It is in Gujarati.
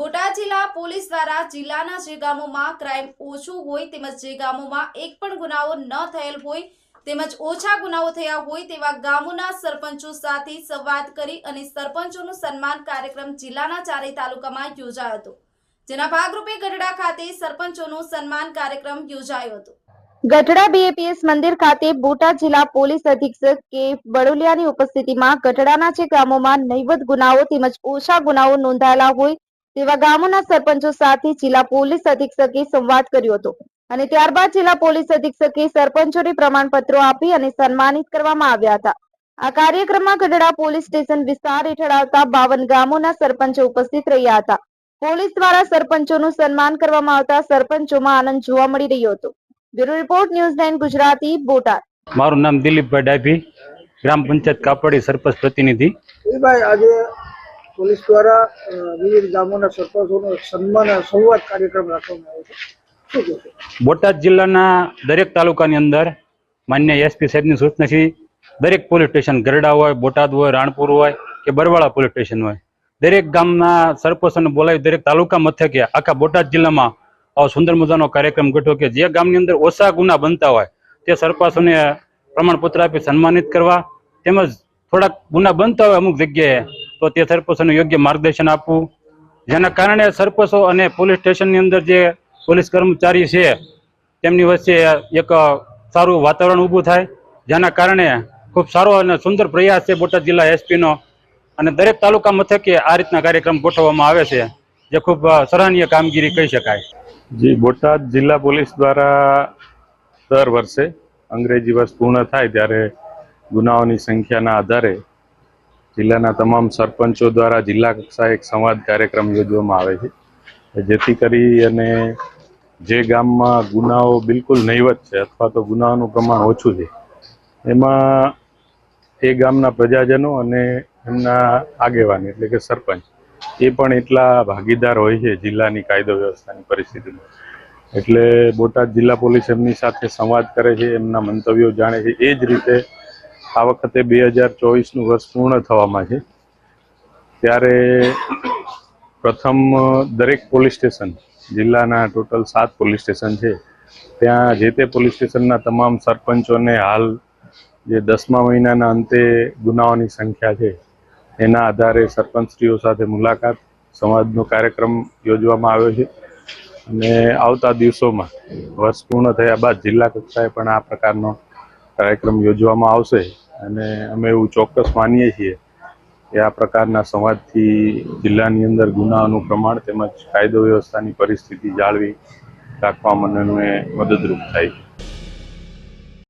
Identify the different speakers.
Speaker 1: બોટાદ જિલ્લા પોલીસ દ્વારા જિલ્લાના જે ગામોમાં ક્રાઇમ ઓછું હોય તેમજ જે ગામોમાં એક પણ ગુનાઓ ન થયેલ હોય તેમજ ઓછા ગુનાઓ થયા હોય તેવા ગામોના સરપંચો સાથે સંવાદ કરી અને સરપંચોનું સન્માન કાર્યક્રમ જિલ્લાના ચારેય તાલુકામાં યોજાયો હતો. જેના ભાગરૂપે ગઢડા ખાતે સરપંચોનું સન્માન કાર્યક્રમ યોજાયો હતો.
Speaker 2: ગઢડા બીએપીએસ મંદિર ખાતે બોટાદ જિલ્લા પોલીસ અધિક્ષક કે બડોલિયાની ઉપસ્થિતિમાં ગઢડાના જે ગામોમાં નહીવત ગુનાઓ તેમજ ઓછા ગુનાઓ નોંધાયેલા હોય તેવા ગામોના સરપંચો સાથે જિલ્લા પોલીસ અધિક્ષકે સંવાદ કર્યો હતો અને ત્યારબાદ જિલ્લા પોલીસ અધિક્ષકે સરપંચોને પ્રમાણપત્રો આપી અને સન્માનિત કરવામાં આવ્યા હતા. આ કાર્યક્રમમાં ગઢડા પોલીસ સ્ટેશન વિસ્તાર હેઠળ આવતા બાવન ગામોના સરપંચો ઉપસ્થિત રહ્યા હતા. પોલીસ દ્વારા સરપંચોનું સન્માન કરવામાં આવતા સરપંચોમાં આનંદ જોવા મળી રહ્યો હતો. Bureau report news nine Gujarati Botad.
Speaker 3: મારું નામ દિલીપભાઈ ડાભી ગ્રામ પંચાયત કાપડી સરપંચ પ્રતિનિધિ.
Speaker 4: આજે પોલીસ દ્વારા વિવિધ ગામોના સરપંચોનો સન્માન સંવાદ કાર્યક્રમ રાખવામાં આવ્યો છે.
Speaker 3: બોટાદ જિલ્લાના દરેક તાલુકાની અંદર માન્ય એસપી સાહેબની સૂચનાથી દરેક પોલીસ સ્ટેશન ગરડા હોય, બોટાદ હોય, રાણપુર હોય કે બરવાળા પોલીસ સ્ટેશન હોય, દરેક ગામના સરપંચોને બોલાવી દરેક તાલુકા મથકે આખા બોટાદ જિલ્લામાં આવો સુંદર મજાનો કાર્યક્રમ ગોઠવ્યો કે જે ગામની અંદર ઓછા ગુના બનતા હોય, તે સરપંચોને પ્રમાણપત્ર આપી સન્માનિત કરવા, તેમજ થોડાક ગુના બનતા હોય અમુક જગ્યાએ તો તે સરપંચોને યોગ્ય માર્ગદર્શન આપવું. જેના કારણે સરપંચો અને પોલીસ સ્ટેશનની અંદર જે પોલીસ કર્મચારી છે, તેમની વચ્ચે એક સારું વાતાવરણ ઊભું થાય. જેના કારણે ખૂબ સારો અને સુંદર પ્રયાસ છે બોટાદ જિલ્લા એસપીનો. અને દરેક તાલુકા મથકે આ રીતના કાર્યક્રમ ગોઠવવામાં આવે છે, જે ખૂબ સરાહનીય કામગીરી કહી શકાય.
Speaker 5: જી, બોટાદ જિલ્લા પોલીસ દ્વારા દર વર્ષે અંગ્રેજી વર્ષ પૂર્ણ થાય ત્યારે ગુનાઓની સંખ્યાના આધારે જિલ્લાના તમામ સરપંચો દ્વારા જિલ્લા કક્ષાએ એક સંવાદ કાર્યક્રમ યોજવામાં આવે છે. જેથી કરી અને જે ગામમાં ગુનાઓ બિલકુલ નહીવત છે અથવા તો ગુનાઓનું પ્રમાણ ઓછું છે, એમાં એ ગામના પ્રજાજનો અને એમના આગેવાન એટલે કે સરપંચ એ પણ એટલા ભાગીદાર હોય છે જિલ્લાની કાયદો વ્યવસ્થાની પરિસ્થિતિમાં. એટલે બોટાદ જિલ્લા પોલીસ એમની સાથે સંવાદ કરે છે, એમના મંતવ્યો જાણે છે, એ જ રીતે આ વખતે બે હજાર ચોવીસનું વર્ષ પૂર્ણ થવામાં છે. ત્યારે પ્રથમ દરેક પોલીસ સ્ટેશન, જિલ્લાના ટોટલ સાત પોલીસ સ્ટેશન છે. ત્યાં જે તે પોલીસ સ્ટેશનના તમામ સરપંચોને હાલ જે દસમા મહિનાના અંતે ગુનાઓની સંખ્યા છે, એના આધારે સરપંચશ્રીઓ સાથે મુલાકાત, સંવાદનો કાર્યક્રમ યોજવામાં આવ્યો છે. અને આવતા દિવસોમાં વર્ષ પૂર્ણ થયા બાદ જિલ્લા કક્ષાએ પણ આ પ્રકારનો કાર્યક્રમ યોજવામાં આવશે અને અમે એવું ચોક્કસ માનીએ છીએ કે આ પ્રકારના સંવાદથી જિલ્લાની અંદર ગુનાઓનું પ્રમાણ તેમજ કાયદો વ્યવસ્થાની પરિસ્થિતિ જાળવી રાખવામાં મને મદદરૂપ થાય.